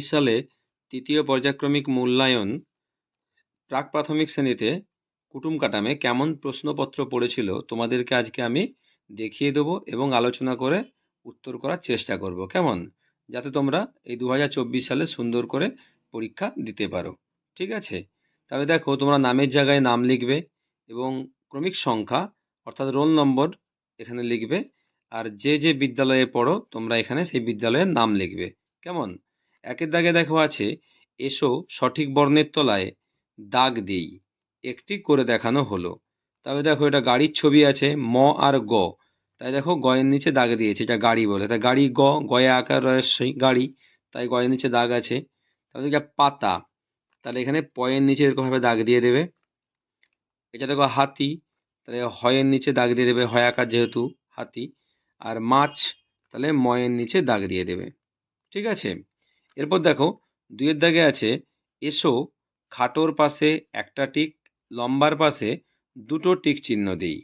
সালে তৃতীয় পর্যায়ক্রমিক মূল্যায়ন প্রাক প্রাথমিক শ্রেণীতে কুটুম কাটামে কেমন প্রশ্নপত্র পড়েছিল তোমাদেরকে আজকে আমি দেখিয়ে দেবো এবং আলোচনা করে উত্তর করার চেষ্টা করব। কেমন? যাতে তোমরা এই দু হাজার চব্বিশ সালে সুন্দর করে পরীক্ষা দিতে পারো। ঠিক আছে? তবে দেখো, তোমরা নামের জায়গায় নাম লিখবে এবং ক্রমিক সংখ্যা অর্থাৎ রোল নম্বর এখানে লিখবে। আর যে যে বিদ্যালয়ে পড়ো, তোমরা এখানে সেই বিদ্যালয়ের নাম লিখবে। কেমন? একের দাগে দেখো আছে, এসো সঠিক বর্ণের তলায় দাগ দিই। একটি করে দেখানো হলো। তবে দেখো এটা গাড়ির ছবি আছে, ম আর গ। তাই দেখো গয়ের নিচে দাগ দিয়েছে, এটা গাড়ি বলে। তাই গাড়ি গ, গয়ে আকার রহস্যই গাড়ি, তাই গয়ের নিচে দাগ আছে। তাহলে এটা পাতা। তাহলে এখানে পয়ের নিচে এরকমভাবে দাগ দিয়ে দেবে। এটা দেখো হাতি। তাহলে হয়ের নিচে দাগ দিয়ে দেবে, হয় আকার যেহেতু হাতি। আর মাছ, তাহলে ময়ের নিচে দাগ দিয়ে দেবে। ঠিক আছে? এরপর দেখো, দুইয়ের দাগে আছে, এসো, খাটোর পাশে একটা টিক, লম্বার পাশে দুটো টিক চিহ্ন দিই।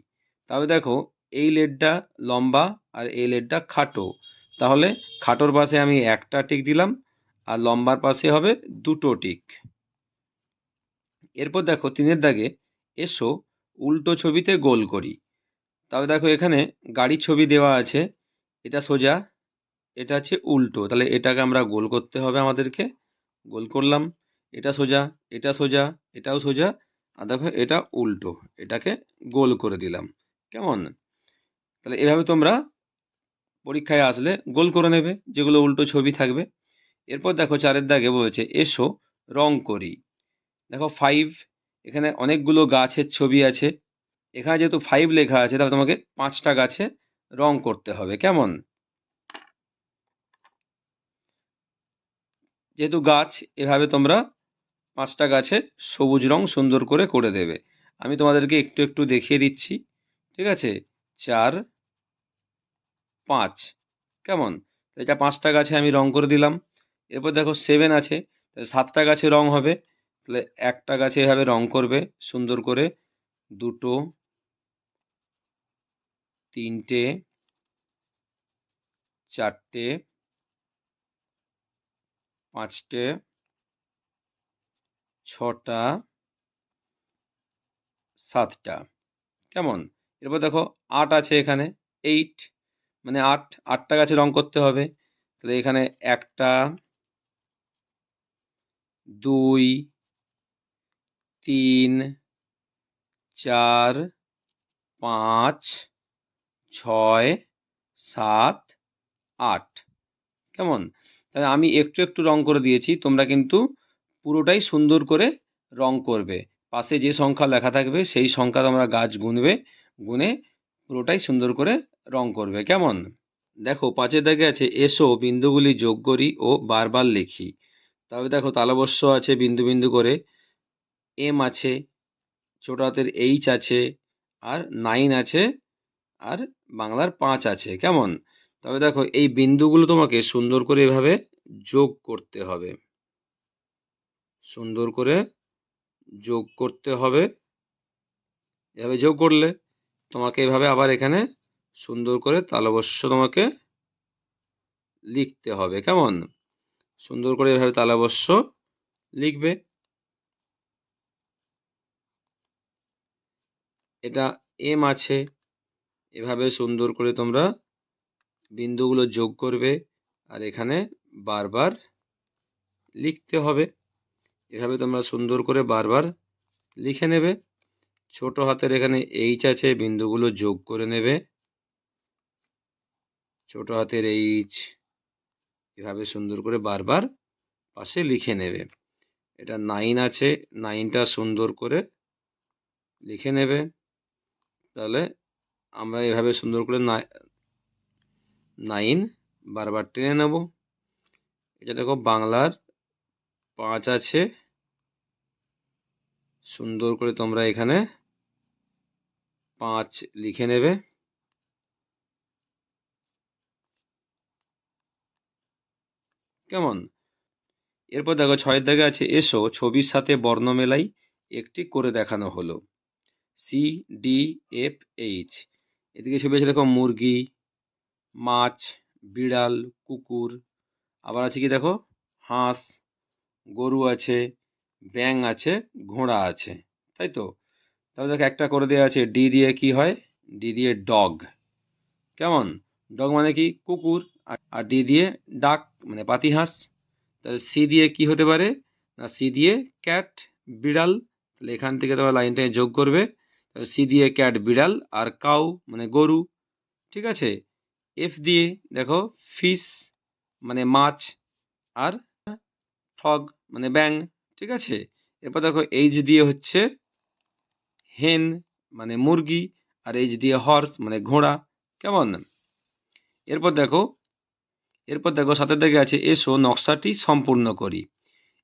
তবে দেখো, এই লেডটা লম্বা আর এই লেডটা খাটো। তাহলে খাটোর পাশে আমি একটা টিক দিলাম আর লম্বার পাশে হবে দুটো টিক। এরপর দেখো, তিনের দাগে এসো, উল্টো ছবিতে গোল করি। তবে দেখো, এখানে গাড়ির ছবি দেওয়া আছে, এটা সোজা। এটা হচ্ছে উল্টো। তাহলে এটাকে আমরা গোল করতে হবে আমাদেরকে। গোল করলাম, এটা সোজা এটা সোজা, এটাও সোজা, আর দেখো এটা উল্টো, এটাকে গোল করে দিলাম। কেমন? তাহলে এভাবে তোমরা পরীক্ষায় আসলে গোল করে নেবে, যেগুলো উল্টো ছবি থাকবে। এরপর দেখো চারের দাগে বলেছে, এসো, রং করি। দেখো ফাইভ এখানে অনেকগুলো গাছের ছবি আছে। এখানে যেহেতু ফাইভ লেখা আছে, তাহলে তোমাকে পাঁচটা গাছে রং করতে হবে। কেমন? যেহেতু গাছ, এভাবে তোমরা পাঁচটা গাছে সবুজ রং সুন্দর করে করে দেবে। আমি তোমাদেরকে একটু একটু দেখিয়ে দিচ্ছি, ঠিক আছে? চার, পাঁচ, কেমন? এটা পাঁচটা গাছে আমি রং করে দিলাম। এরপর দেখো সেভেন আছে, তাহলে সাতটা গাছে রং হবে। তাহলে একটা গাছে এভাবে রং করবে, সুন্দর করে দুটো, তিনটে, চারটে পাঁচটে, ছটা, সাতটা। কেমন? এরপর দেখো আট আছে এখানে এইট মানে আট, আটটা গাছে রং করতে হবে। তাহলে এখানে একটা, দুই, তিন, চার, পাঁচ, ছয়, সাত, আট। কেমন? আমি একটু একটু রং করে দিয়েছি, তোমরা কিন্তু পুরোটাই সুন্দর করে রং করবে। পাশে যে সংখ্যা লেখা থাকবে, সেই সংখ্যা তোমরা গাছ গুনবে, গুনে পুরোটাই সুন্দর করে রং করবে। কেমন? দেখো, পাঁচের দাগে আছে, এসো, বিন্দুগুলি যোগ করি ও বারবার লিখি। তবে দেখো তালবস্য আছে, বিন্দু বিন্দু করে। এম আছে, ছোট হাতের এইচ আছে, আর নাইন আছে, আর বাংলার পাঁচ আছে। কেমন? তবে দেখো, এই বিন্দুগুলো তোমাকে সুন্দর করে এভাবে যোগ করতে হবে। সুন্দর করে যোগ করতে হবে। এভাবে যোগ করলে তোমাকে এভাবে আবার এখানে সুন্দর করে তালবস্য তোমাকে লিখতে হবে, কেমন? সুন্দর করে এভাবে তালাবস্য লিখবে। এটা এম আছে, এভাবে সুন্দর করে তোমরা বিন্দুগুলো যোগ করবে আর এখানে বারবার লিখতে হবে। এভাবে তোমরা সুন্দর করে বারবার লিখে নেবে। ছোট হাতের এখানে এইচ আছে, বিন্দুগুলো যোগ করে নেবে। ছোট হাতের এইচ এভাবে সুন্দর করে বারবার পাশে লিখে নেবে। এটা নাইন আছে নাইনটা সুন্দর করে লিখে নেবে। তাহলে আমরা এভাবে সুন্দর করে নাইন, বারবার টেনে নেব। এটা দেখো বাংলার পাঁচ আছে। সুন্দর করে তোমরা এখানে পাঁচ লিখে নেবে। কেমন? এরপর দেখো ছয়ের দাগে আছে, এসো, ছবির সাথে বর্ণ মেলাই একটি করে দেখানো হলো। সি ডি এফ এইচ এদিকে ছবি আছে দেখো মুরগি মাছ, বিড়াল, কুকুর, আবার আছে কি দেখো? হাঁস, গরু আছে, ব্যাঙ আছে, ঘোড়া আছে, তাই তো? তাহলে দেখো একটা করে দেওয়া আছে, ডি দিয়ে কি হয়? ডি দিয়ে ডগ। কেমন? ডগ মানে কি? কুকুর, আর- ডি দিয়ে ডাক মানে পাতি হাঁস। তাহলে সি দিয়ে কি হতে পারে? না, সি দিয়ে ক্যাট, বিড়াল। তাহলে এখান থেকে তোমরা লাইনটা যোগ করবে। সি দিয়ে ক্যাট, বিড়াল, আর কাউ মানে গরু, ঠিক আছে? এফ দিয়ে দেখো ফিশ মানে মাছ আর ফগ মানে ব্যাং ঠিক আছে? এরপর দেখো এইচ দিয়ে হচ্ছে হেন মানে মুরগি আর এইচ দিয়ে হর্স মানে ঘোড়া, কেমন? এরপর দেখো এরপর দেখো সাথে দিকে আছে, এসো নকশাটি সম্পূর্ণ করি।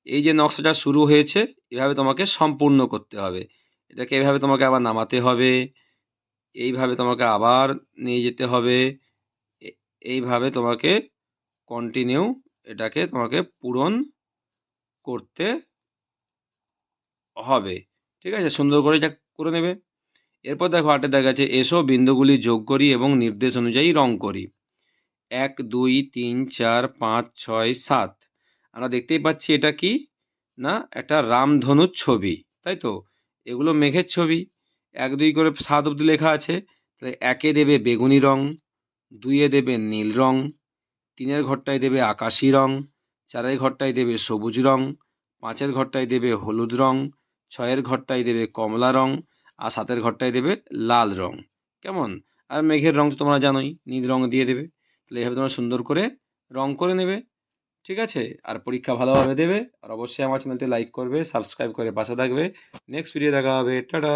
এই যে নকশাটা শুরু হয়েছে, এভাবে তোমাকে সম্পূর্ণ করতে হবে। এটাকে এভাবে তোমাকে আবার নামাতে হবে, এইভাবে তোমাকে আবার নিয়ে যেতে হবে। এইভাবে তোমাকে কন্টিনিউ এটাকে তোমাকে পূরণ করতে হবে। ঠিক আছে? সুন্দর করে এটা করে নেবে। এরপর দেখো আটে দেখা আছে এসো বিন্দুগুলি যোগ করি এবং নির্দেশ অনুযায়ী রং করি। এক, দুই, তিন, চার, পাঁচ, ছয়, সাত। আমরা দেখতেই পাচ্ছি এটা কি? না, একটা রামধনুর ছবি, তাই তো? এগুলো মেঘের ছবি। এক, দুই করে সাত অব্দি লেখা আছে। তাহলে একে দেবে বেগুনি রং দুইয়ে দেবে নীল রং, তিনের ঘরটায় দেবে আকাশি রং, চারের ঘরটায় দেবে সবুজ রং, পাঁচের ঘরটায় দেবে হলুদ রং, ছয়ের ঘরটায় দেবে কমলা রং, আর সাতের ঘরটায় দেবে লাল রং। কেমন? আর মেঘের রং তো তোমরা জানোই, নীল রং দিয়ে দেবে। তাহলে এভাবে তোমরা সুন্দর করে রং করে নেবে। ঠিক আছে? আর পরীক্ষা ভালোভাবে দেবে। আর অবশ্যই আমার চ্যানেলটি লাইক করবে, সাবস্ক্রাইব করে পাশে থাকবে। নেক্সট ভিডিও দেখা হবে। টাটা!